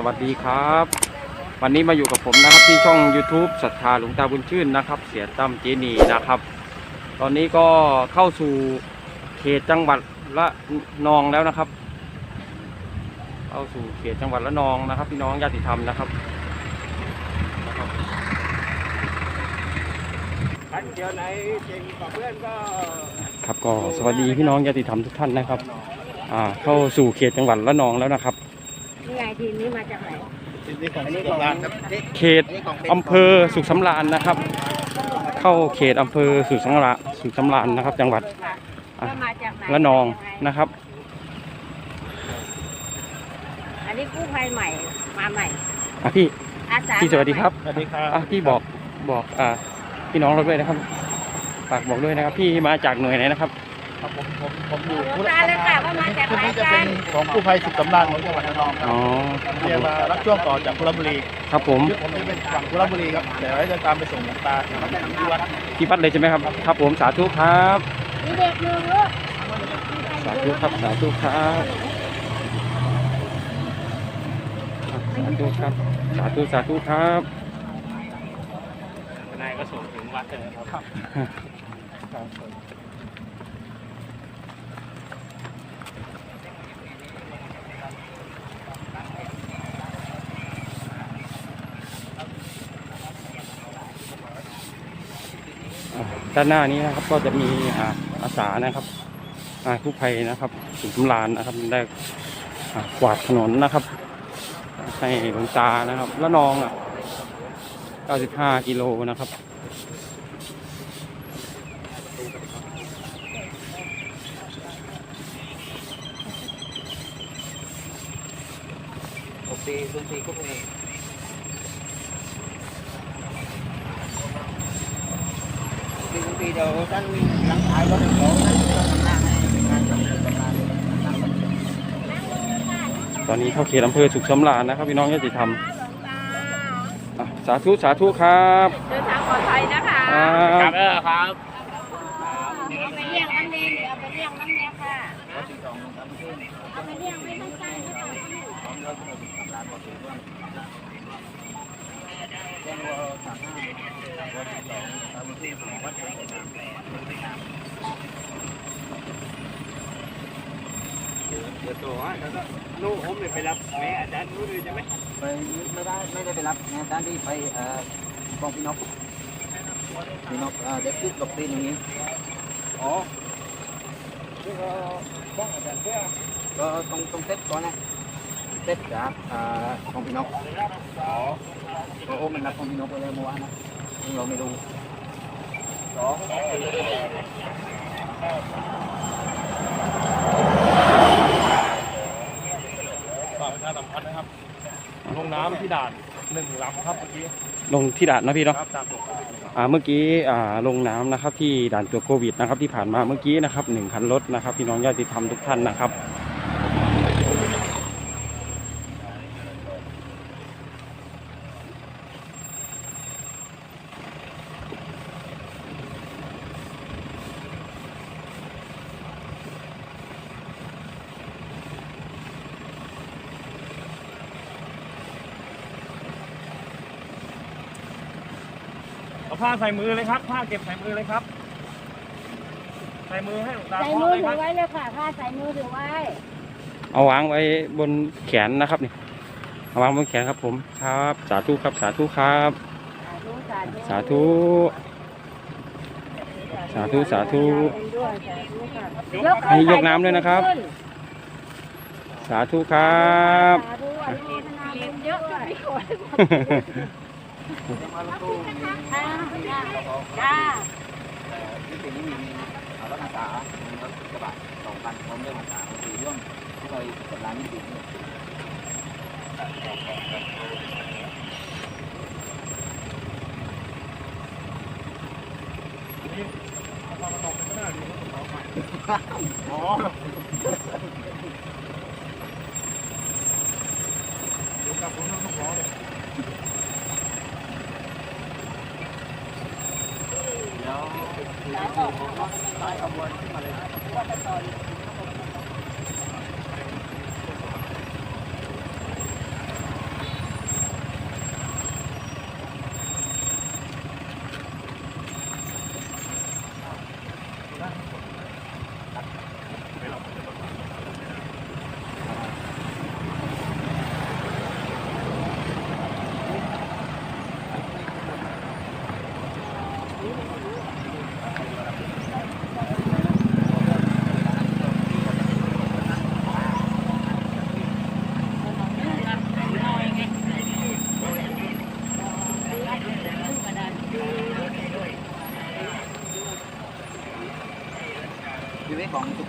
สวัสดีครับ วันนี้มาอยู่กับผมนะครับที่ช่อง YouTube ศรัทธาหลวงตาบุญชื่นนะครับ เสียตั้มเจนีนะครับ ตอนนี้ก็เข้าสู่เขตจังหวัดละนองแล้วนะครับ เข้าสู่เขตจังหวัดละนองนะครับ พี่น้องญาติธรรมนะครับท่านเดียวไหนเก่งกว่าเพื่อนก็ครับก็สวัสดีพี่น้องญาติธรรมทุกท่านนะครับอ่าเข้าสู่เขตจังหวัดละนองแล้วนะครับ ทีมนี้มาจากไหนนี่ของนี่ของร้านครับเขตอำเภอสุขสำราญนะครับ เข้าเขตอำเภอสุขสำราญสุขสำราญนะครับ จังหวัดอะก็มาจากไหนละนองยังไงนะครับ อันนี้กู้ภัยใหม่มาใหม่อะพี่อาสาพี่สวัสดีครับสวัสดีครับอะพี่บอกบอกอ่าพี่น้องเราด้วยนะครับฝากบอกด้วยนะครับ พี่มาจากหน่วยไหนนะครับ ครับผมผมผมอยู่รู้ตาเลยค่ะว่ามาจากไหนจะกัเป็นนของกู้ภัยสุขสำราญของจังหวัดระนองครับอ๋อเรียนมารับช่วงต่อจากกุลบุรีครับผมยุคผมนี่เป็นฝั่งกุลบุรีครับเดี๋ยวจะตามไปส่งหลวงตาที่วัดที่วัดเลยใช่ไหมครับ ครับผมสาธุครับ มีเด็กหนึ่งลูกสาธุครับสาธุครับสาธุครับสาธุสาธุครับนายก็ส่งถึงวัดเลยครับ ด้านหน้านี้นะครับ ก็จะมีอาอาสานะครับอ่ากู้ภัยนะครับสุขสำราญนะครับได้กวาดถนนนะครับ ให้หลวงตานะครับละนองอะ95กิโลนะครับทุกปีทุกปีก็มีปี ทุกปีเดี๋ยวท่านหลังท้ายรถเขาท่านจะทำหน้าให้งานสำเร็จประมาณนั่งรถตอนนี้เข้าเขตอำเภอสุขสำราญนะครับพี่น้องญาติธรรมหลวงตาอะสาธุสาธุครับเดินทางปลอดภัยนะคะครับเออครับ เอาไปเลี้ยงน้ำเนยเอาไปเลี้ยงน้ำเนยค่ะเอาไปเลี้ยงไม่ต้องใส่ให้เขาเดี๋ยวตัวแล้วก็ลูกผมเนี่ยไปรับแม่อาจารย์รู้เลยใช่ไหมไปไม่ได้ไม่ได้ไปรับงานด้านที่ไปเอ่อกองพี่นกพี่นกเอ่อเด็กที่ตกปีนอย่างนี้อ๋อนี่ก็บ้องอาจารย์เพื่อก็ตรงตรงเซ็ตก่อนนะเซ็ตจากเอ่อกองพี่นกอ๋อโอ้โอ้มันรับกองพี่นกไปเลยเมื่อวานนะซึ่งเราไม่รู้สอง ฝากประชาสัมพันธ์นะครับ ลงน้ำที่ด่านหนึ่งลำครับเมื่อกี้ลงที่ด่านนะพี่เนาะครับตามตกครับอ่าเมื่อกี้อ่าลงน้ำนะครับที่ด่านตรวจโควิดนะครับที่ผ่านมาเมื่อกี้นะครับหนึ่งคันรถนะครับพี่น้องญาติธรรมทุกท่านนะครับ ผ้าใส่มือเลยครับ ผ้าเก็บใส่มือเลยครับ ใส่มือให้หลวงตาใส่เคาะมือเลยถืครัอบไว้เลยค่ะผ้าใส่มือถือไว้ เอาวางไว้บนแขนนะครับนี่เอาวางบนแขนครับผมครับ สาธุครับ สาธุครับ สาธุ สาธุ สาธุสาธุด้วยสาธุค่ะให้ยกน้ำด้วยนะครับ สาธุครับ สาธุอนุโมทนาบุญเยอะด้วย ค่ะจ้าที่ปีนี้มีรถอาสามีรถกระบะสองคันพร้อมด้วยอาสาสี่ร่วมที่เรากดร้านนี้ดีอ๋อ ไปขบวนขึ้นมาเลยนะว่าจะตอน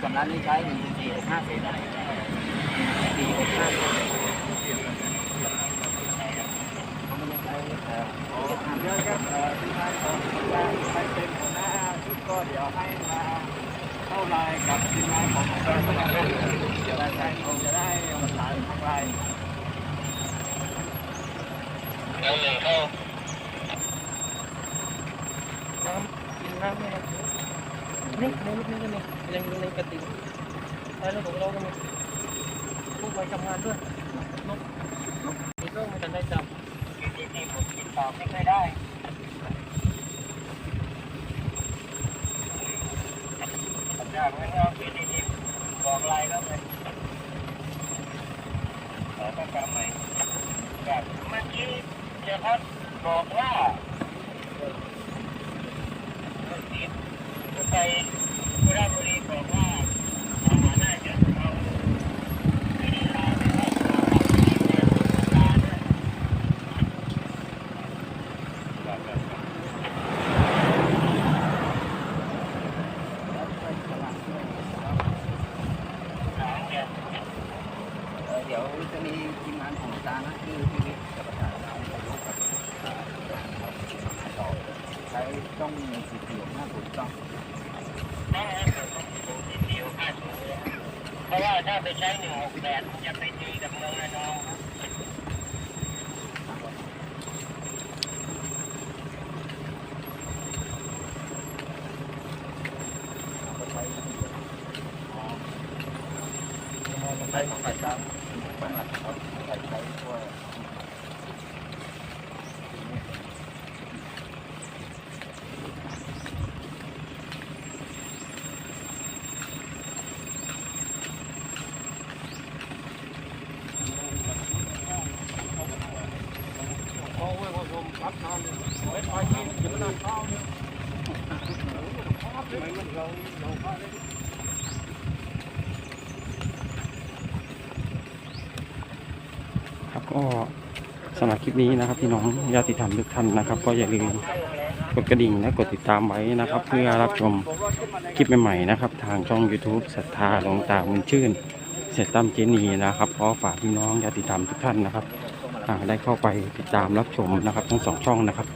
สำนักนี้ใช้หนึ่งสี่หกห้าเศษอะไรสี่หกห้าเศษเขาไม่ได้ใช้เอ่อหกห้าเศเดี๋ยวษครับเอ่อที่ท่านของใครเป็นหัวหน้าชุดก็เดี๋ยวให้มาเข้าไลน์กับทีมงานของอาจารย์ก็ได้เดี๋ยวอาจารย์คงจะได้ประสานทางไลน์น้ำกินน้ำไหมครับนี่ในลูกนี้ก็มี ในในกระติกใช้แล้วของเราก็มีพวกไปทำงานด้วยนกนกนี่ก็ไม่ทันได้จับติดต่อไม่เคยได้สัญญาณไม่เอาพีดีดีบอกไลน์แล้วไงขอต้องการใหม่แบบเมื่อกี้เจ้าพัดบอกว่าไปสุราษฎร์บุรีบอกว่าอาหารน่าจะเอาไปที่ลาวไปทอดกรอบกับตาด้วย เอ่อเดี๋ยวจะมีทีมงานของอาจารย์นะคือพี่วิทย์กับอาจารย์เราจะร่วมกับเอ่อต่อใช้ ต้องมีสีเขียวหน้าถูกต้องเพราะว่าถ้าไปใช้หนึ่งหกแปดจะไปตีกับเมืองระนองครับใช้ของใส่ตามบ้านหลักครับใส่ใช้พวก โอ้ยผมผมรับนานเลยไว้ไปที่เดี๋ยวมันนานเข้าเนี่ย ครับก็สำหรับคลิปนี้นะครับ พี่น้องญาติธรรมทุกท่านนะครับ ก็อย่าลืมกดกระดิ่งและกดติดตามไว้นะครับ เพื่อรับชมคลิปใหม่ๆนะครับ ทางช่อง YouTube ศรัทธาหลวงตาบุญชื่น เสร็จตั้มเจนีนะครับขอฝากพี่น้องญาติธรรมทุกท่านนะครับได้เข้าไปติดตามรับชมนะครับ ทั้งสองช่องนะครับ